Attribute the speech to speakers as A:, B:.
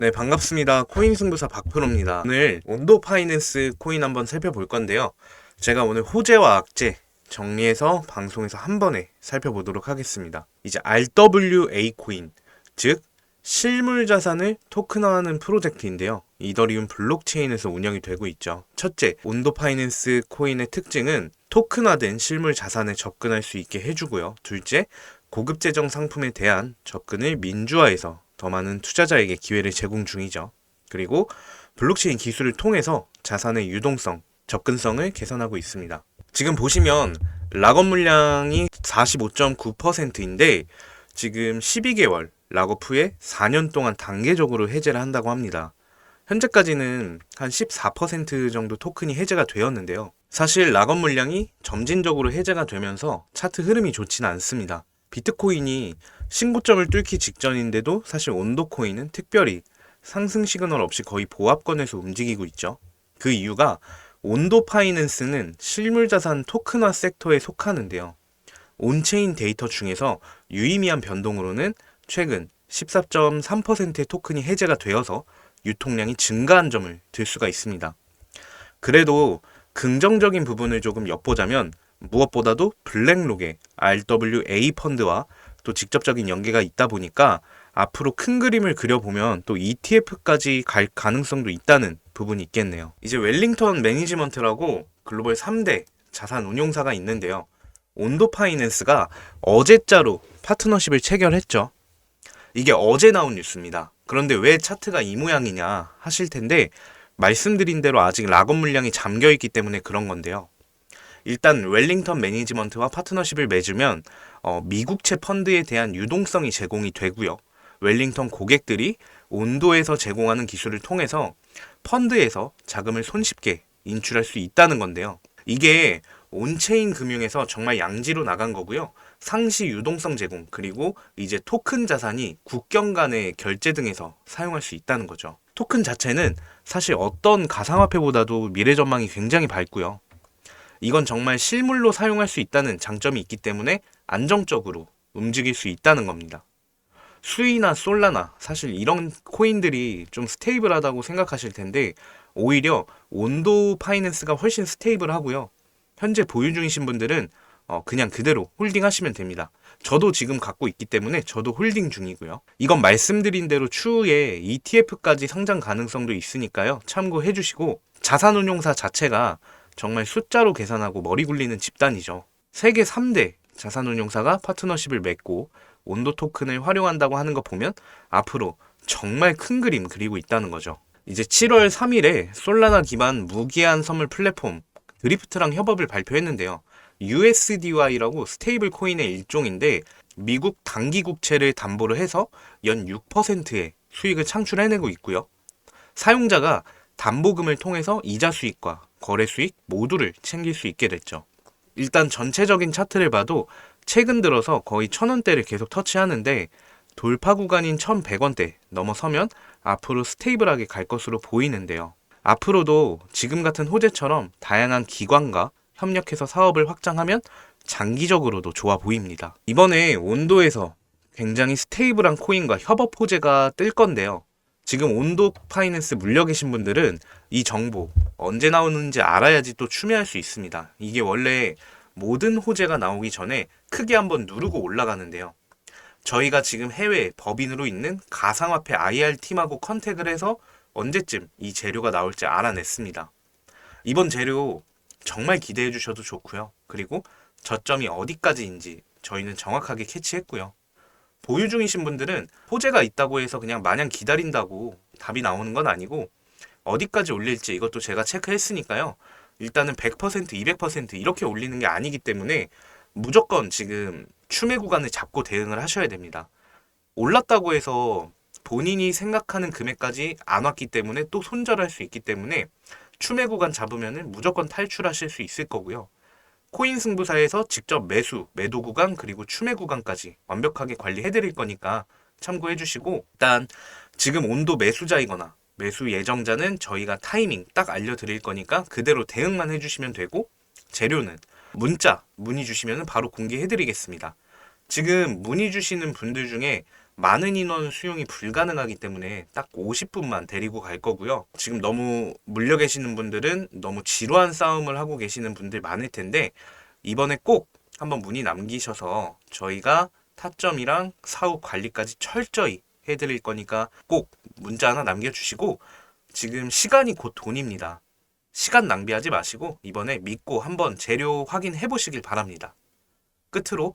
A: 네, 반갑습니다. 코인 승부사 박프로입니다. 오늘 온도 파이낸스 코인 한번 살펴볼 건데요. 제가 오늘 호재와 악재 정리해서 방송에서 한 번에 살펴보도록 하겠습니다. 이제 RWA 코인, 즉 실물 자산을 토큰화하는 프로젝트인데요. 이더리움 블록체인에서 운영이 되고 있죠. 첫째, 온도 파이낸스 코인의 특징은 토큰화된 실물 자산에 접근할 수 있게 해주고요. 둘째, 고급 재정 상품에 대한 접근을 민주화해서 더 많은 투자자에게 기회를 제공 중이죠. 그리고 블록체인 기술을 통해서 자산의 유동성, 접근성을 개선하고 있습니다. 지금 보시면 락업 물량이 45.9%인데 지금 12개월 락업 후에 4년 동안 단계적으로 해제를 한다고 합니다. 현재까지는 한 14% 정도 토큰이 해제가 되었는데요. 사실 락업 물량이 점진적으로 해제가 되면서 차트 흐름이 좋지는 않습니다. 비트코인이 신고점을 뚫기 직전인데도 사실 온도코인은 특별히 상승 시그널 없이 거의 보합권에서 움직이고 있죠. 그 이유가 온도 파이낸스는 실물 자산 토큰화 섹터에 속하는데요. 온체인 데이터 중에서 유의미한 변동으로는 최근 14.3%의 토큰이 해제가 되어서 유통량이 증가한 점을 들 수가 있습니다. 그래도 긍정적인 부분을 조금 엿보자면 무엇보다도 블랙록의 RWA 펀드와 또 직접적인 연계가 있다 보니까 앞으로 큰 그림을 그려보면 또 ETF까지 갈 가능성도 있다는 부분이 있겠네요. 이제 웰링턴 매니지먼트라고 글로벌 3대 자산 운용사가 있는데요. 온도 파이낸스가 어제자로 파트너십을 체결했죠. 이게 어제 나온 뉴스입니다. 그런데 왜 차트가 이 모양이냐 하실 텐데 말씀드린 대로 아직 락업 물량이 잠겨 있기 때문에 그런 건데요. 일단 웰링턴 매니지먼트와 파트너십을 맺으면 어, 미국채 펀드에 대한 유동성이 제공이 되고요. 웰링턴 고객들이 온도에서 제공하는 기술을 통해서 펀드에서 자금을 손쉽게 인출할 수 있다는 건데요. 이게 온체인 금융에서 정말 양지로 나간 거고요. 상시 유동성 제공 그리고 이제 토큰 자산이 국경 간의 결제 등에서 사용할 수 있다는 거죠. 토큰 자체는 사실 어떤 가상화폐보다도 미래 전망이 굉장히 밝고요. 이건 정말 실물로 사용할 수 있다는 장점이 있기 때문에 안정적으로 움직일 수 있다는 겁니다. 수이나 솔라나 사실 이런 코인들이 좀 스테이블하다고 생각하실 텐데 오히려 온도 파이낸스가 훨씬 스테이블하고요. 현재 보유 중이신 분들은 어, 그냥 그대로 홀딩 하시면 됩니다. 저도 지금 갖고 있기 때문에 저도 홀딩 중이고요. 이건 말씀드린 대로 추후에 ETF까지 성장 가능성도 있으니까요. 참고해 주시고 자산운용사 자체가 정말 숫자로 계산하고 머리 굴리는 집단이죠. 세계 3대 자산운용사가 파트너십을 맺고 온도 토큰을 활용한다고 하는 거 보면 앞으로 정말 큰 그림 그리고 있다는 거죠. 이제 7월 3일에 솔라나 기반 무기한 선물 플랫폼 드리프트랑 협업을 발표했는데요. USDY라고 스테이블 코인의 일종인데 미국 단기 국채를 담보로 해서 연 6%의 수익을 창출해내고 있고요. 사용자가 담보금을 통해서 이자 수익과 거래 수익 모두를 챙길 수 있게 됐죠. 일단 전체적인 차트를 봐도 최근 들어서 거의 천원대를 계속 터치하는데 돌파 구간인 1100원대 넘어서면 앞으로 스테이블하게 갈 것으로 보이는데요. 앞으로도 지금 같은 호재처럼 다양한 기관과 협력해서 사업을 확장하면 장기적으로도 좋아 보입니다. 이번에 온도에서 굉장히 스테이블한 코인과 협업 호재가 뜰 건데요. 지금 온도 파이낸스 물려 계신 분들은 이 정보 언제 나오는지 알아야지 또 추매할 수 있습니다. 이게 원래 모든 호재가 나오기 전에 크게 한번 누르고 올라가는데요. 저희가 지금 해외 법인으로 있는 가상화폐 IR 팀하고 컨택을 해서 언제쯤 이 재료가 나올지 알아냈습니다. 이번 재료 정말 기대해 주셔도 좋고요. 그리고 저점이 어디까지인지 저희는 정확하게 캐치했고요. 보유 중이신 분들은 호재가 있다고 해서 그냥 마냥 기다린다고 답이 나오는 건 아니고 어디까지 올릴지 이것도 제가 체크했으니까요. 일단은 100%, 200% 이렇게 올리는 게 아니기 때문에 무조건 지금 추매 구간을 잡고 대응을 하셔야 됩니다. 올랐다고 해서 본인이 생각하는 금액까지 안 왔기 때문에 또 손절할 수 있기 때문에 추매 구간 잡으면 무조건 탈출하실 수 있을 거고요. 코인 승부사에서 직접 매수, 매도 구간 그리고 추매 구간까지 완벽하게 관리해 드릴 거니까 참고해 주시고 일단 지금 온도 매수자이거나 매수 예정자는 저희가 타이밍 딱 알려 드릴 거니까 그대로 대응만 해 주시면 되고 재료는 문자 문의 주시면 바로 공개해 드리겠습니다. 지금 문의 주시는 분들 중에 많은 인원 수용이 불가능하기 때문에 딱 50분만 데리고 갈 거고요. 지금 너무 물려 계시는 분들은 너무 지루한 싸움을 하고 계시는 분들 많을 텐데 이번에 꼭 한번 문의 남기셔서 저희가 타점이랑 사후 관리까지 철저히 해드릴 거니까 꼭 문자 하나 남겨주시고 지금 시간이 곧 돈입니다. 시간 낭비하지 마시고 이번에 믿고 한번 재료 확인해 보시길 바랍니다. 끝으로